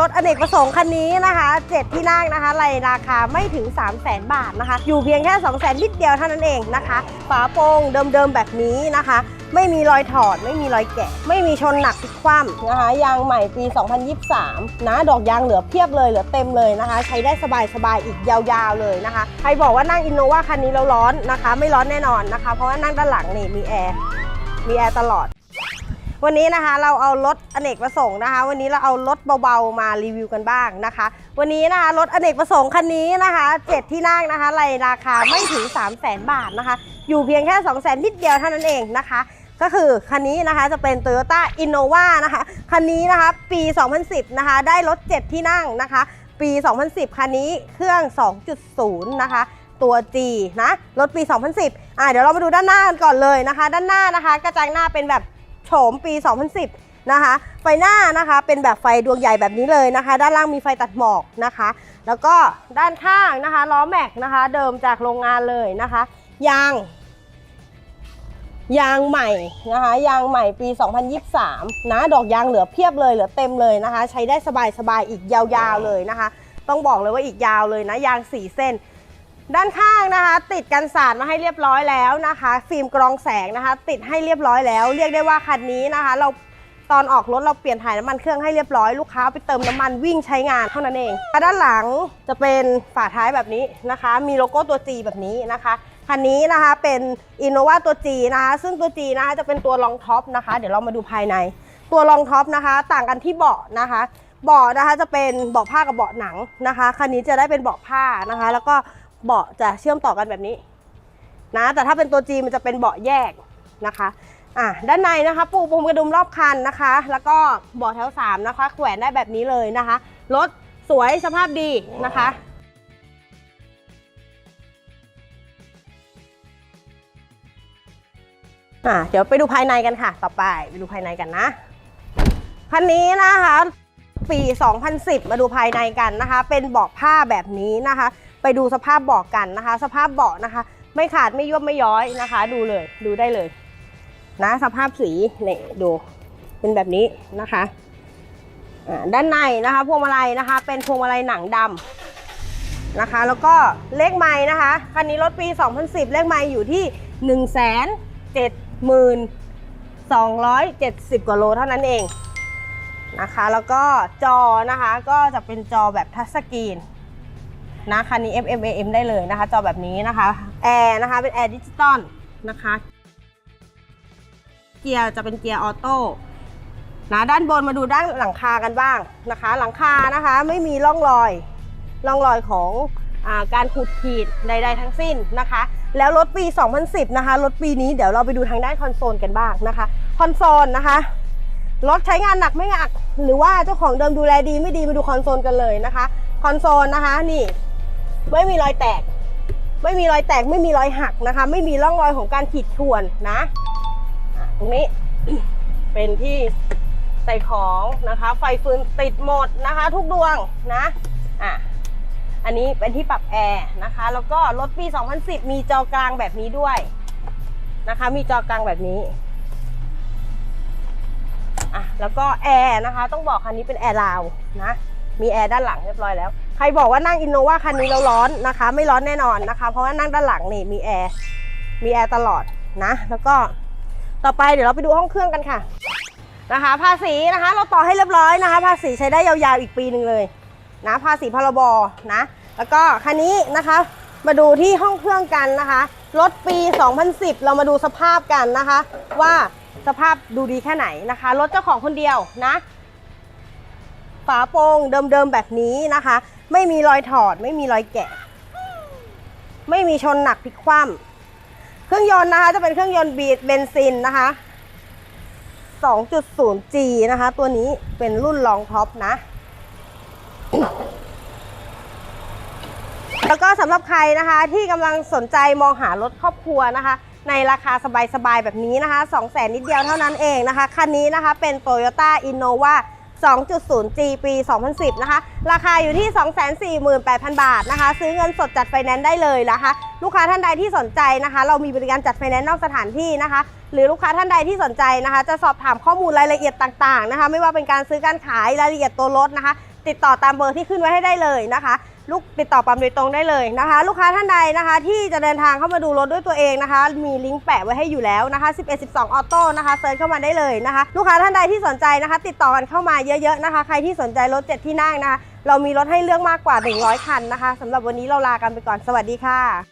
รถอเนกประสงค์คันนี้นะคะ7ที่นั่งนะคะในราคาไม่ถึง 3 0 0 0 0 0บาทนะคะ อยู่เพียงแค่ 2 0 0 0 0 0นิดเดียวเท่านั้นเองนะคะ ฝาโปร่งเดิมๆแบบนี้นะคะ ไม่มีรอยถอด ไม่มีรอยแกะ ไม่มีชนหนักพลิกคว่ำนะคะ ยางใหม่ปี 2023 นะ ดอกยางเหลือเพียบเลย เหลือเต็มเลยนะคะ ใช้ได้สบายๆ อีกยาวๆเลยนะคะ ใครบอกว่านั่งอินโนวาคันนี้แล้วร้อนนะคะ ไม่ร้อนแน่นอนนะคะ เพราะว่านั่งด้านหลังนี่มีแอร์ มีแอร์ตลอด วันนี้นะคะเราเอารถอเนกประสงค์นะคะ วันนี้เราเอารถเบาๆมารีวิวกันบ้างนะคะ วันนี้นะคะรถอเนกประสงค์คันนี้นะคะ7ที่นั่งนะคะในราคาไม่ถึง 3 0 0 0 0 0บาทนะคะ อยู่เพียงแค่ 2 0 0 0 0 0นิดเดียวเท่านั้นเองนะคะก็คือคันนี้นะคะจะเป็น Toyota Innova นะคะคันนี้นะคะปี 2010 นะคะได้รถ 7 ที่นั่งนะคะ ปี 2010 คันนี้เครื่อง 2.0 นะคะ ตัว G นะ รถปี 2010 อ่าเดี๋ยวเรามาดูด้านหน้ากันก่อนเลยนะคะ ด้านหน้านะคะ กระจังหน้าเป็นแบบ โฉมปี 2010 นะคะ ไฟหน้านะคะเป็นแบบไฟดวงใหญ่แบบนี้เลยนะคะ ด้านล่างมีไฟตัดหมอกนะคะ แล้วก็ด้านข้างนะคะล้อแม็กนะคะ เดิมจากโรงงานเลยนะคะ ยาง ยางใหม่นะคะ ยางใหม่ปี 2023 นะดอกยางเหลือเพียบเลยเหลือเต็มเลยนะคะ ใช้ได้สบายๆอีกยาวๆเลยนะคะ ต้องบอกเลยว่าอีกยาวเลยนะยาง 4 เส้น ด้านข้างนะคะ ติดกันสาดมาให้เรียบร้อยแล้วนะคะ ฟิล์มกรองแสงนะคะ ติดให้เรียบร้อยแล้ว เรียกได้ว่าคันนี้นะคะ เราตอนออกรถเราเปลี่ยนถ่ายน้ำมันเครื่องให้เรียบร้อยลูกค้าไปเติมน้ำมันวิ่งใช้งานเท่านั้นเองด้านหลังจะเป็นฝาท้ายแบบนี้นะคะ มีโลโก้ตัว G แบบนี้นะคะคันนี้นะคะเป็น Innova ตัว G นะคะ ซึ่งตัว G นะคะจะเป็นตัวรองท็อปนะคะ เดี๋ยวเรามาดูภายใน ตัวรองท็อปนะคะ ต่างกันที่เบาะนะคะเบาะนะคะจะเป็นเบาะผ้ากับเบาะหนังนะคะคันนี้จะได้เป็นเบาะผ้านะคะ แล้วก็ เบาะจะเชื่อมต่อกันแบบนี้นะแต่ถ้าเป็นตัว G มันจะเป็นเบาะแยกนะคะอะด้านในนะคะปูพรมกระดุมรอบคันนะคะ แล้วก็เบาะแถว3นะคะแขวนได้แบบนี้เลยนะคะรถสวยสภาพดีนะคะอะเดี๋ยวไปดูภายในกันค่ะ ต่อไปไปดูภายในกันนะคันนี้นะคะปี 2010 มาดูภายในกันนะคะ เป็นเบาะผ้าแบบนี้นะคะ ไปดูสภาพเบาะกันนะคะ สภาพเบาะนะคะ ไม่ขาดไม่ยุบไม่ย้อยนะคะ ดูเลยดูได้เลย นะ สภาพสีนี่ดูเป็นแบบนี้นะคะด้านในนะคะพวงมาลัยนะคะ เป็นพวงมาลัยหนังดำนะคะ แล้วก็เลขไม้นะคะคันนี้รถปี 2010 เลขไม้อยู่ที่ 1 7 0 0 0 270 กว่าโลเท่านั้นเองนะคะ แล้วก็จอนะคะก็จะเป็นจอแบบทัชสกรีน นะคันนี้ FM AM ได้เลยนะคะ จอแบบนี้นะคะแอร์นะคะเป็นแอร์ดิจิตอลนะคะเกียร์จะเป็นเกียร์ออโต้นะด้านบนมาดูด้านหลังคากันบ้างนะคะ หลังคานะคะไม่มีร่องรอยร่องรอยของอาการขูดขีดใด ๆ ทั้งสิ้นนะคะ แล้วรถปี 2010 นะคะรถปีนี้เดี๋ยวเราไปดูทางด้านคอนโซลกันบ้างนะคะคอนโซลนะคะรถใช้งานหนักไม่หนัก หรือว่าเจ้าของเดิมดูแลดีไม่ดีมาดูคอนโซลกันเลยนะคะ คอนโซลนะคะนี่ ไม่มีรอยแตก ไม่มีรอยแตกไม่มีรอยหักนะคะ ไม่มีร่องรอยของการขีดข่วนนะตรงนี้เป็นที่ใส่ของนะคะ ไฟฟืนติดหมดนะคะ ทุกดวงนะอะอันนี้เป็นที่ปรับแอร์นะคะ แล้วก็รถปี 2010 มีจอกลางแบบนี้ด้วยนะคะ มีจอกลางแบบนี้อะแล้วก็แอร์นะคะ ต้องบอกคันนี้เป็นแอร์ลาวนะ มีแอร์ด้านหลังเรียบร้อยแล้ว ครบอกว่านั่งอินโนวาคันนี้แล้วร้อนนะคะ ไม่ร้อนแน่นอนนะคะ เพราะว่านั่งด้านหลังนี่มีแอร์มีแอร์ตลอดนะ แล้วก็ต่อไปเดี๋ยวเราไปดูห้องเครื่องกันค่ะนะคะ ภาษีนะคะ เราต่อให้เรียบร้อยนะคะ ภาษีใช้ได้ยาวๆอีกปีหนึ่งเลยนะภาษีพรบนะ แล้วก็คันนี้นะคะมาดูที่ห้องเครื่องกันนะคะรถปี 2010 เรามาดูสภาพกันนะคะ ว่าสภาพดูดีแค่ไหนนะคะรถเจ้าของคนเดียวนะ ฝาโปร่งเดิมๆแบบนี้นะคะ ไม่มีรอยถอด ไม่มีรอยแกะ ไม่มีชนหนักพลิกคว่ำเครื่องยนต์นะคะ จะเป็นเครื่องยนต์บีดเบนซินนะคะ 2.0G นะคะ ตัวนี้เป็นรุ่นรองท็อปนะ แล้วก็สำหรับใครนะคะที่กำลังสนใจมองหารถครอบครัวนะคะในราคาสบายๆ แบบนี้นะคะ 2 0 0 0 0 0นิดเดียวเท่านั้นเองนะคะ คันนี้นะคะเป็น Toyota Innova 2.0G ปี 2010 นะคะ ราคาอยู่ที่ 248,000 บาทนะคะ ซื้อเงินสดจัดไฟแนนซ์ได้เลยนะคะ ลูกค้าท่านใดที่สนใจนะคะ เรามีบริการจัดไฟแนนซ์นอกสถานที่นะคะ หรือลูกค้าท่านใดที่สนใจนะคะ จะสอบถามข้อมูลรายละเอียดต่างๆนะคะ ไม่ว่าเป็นการซื้อการขายรายละเอียดตัวรถนะคะ ติดต่อตามเบอร์ที่ขึ้นไว้ให้ได้เลยนะคะ ลูกติดต่อปั๊มโดยตรงได้เลยนะคะ ลูกค้าท่านใดนะคะ ที่จะเดินทางเข้ามาดูรถด้วยตัวเองนะคะ มีลิงก์แปะไว้ให้อยู่แล้วนะคะ 11 12 ออโต้นะคะเซิร์ชเข้ามาได้เลยนะคะ ลูกค้าท่านใดที่สนใจนะคะ ติดต่อกันเข้ามาเยอะๆนะคะ ใครที่สนใจรถ 7 ที่นั่งนะคะ เรามีรถให้เลือกมากกว่า 100 คันนะคะสำหรับวันนี้เราลากันไปก่อนสวัสดีค่ะ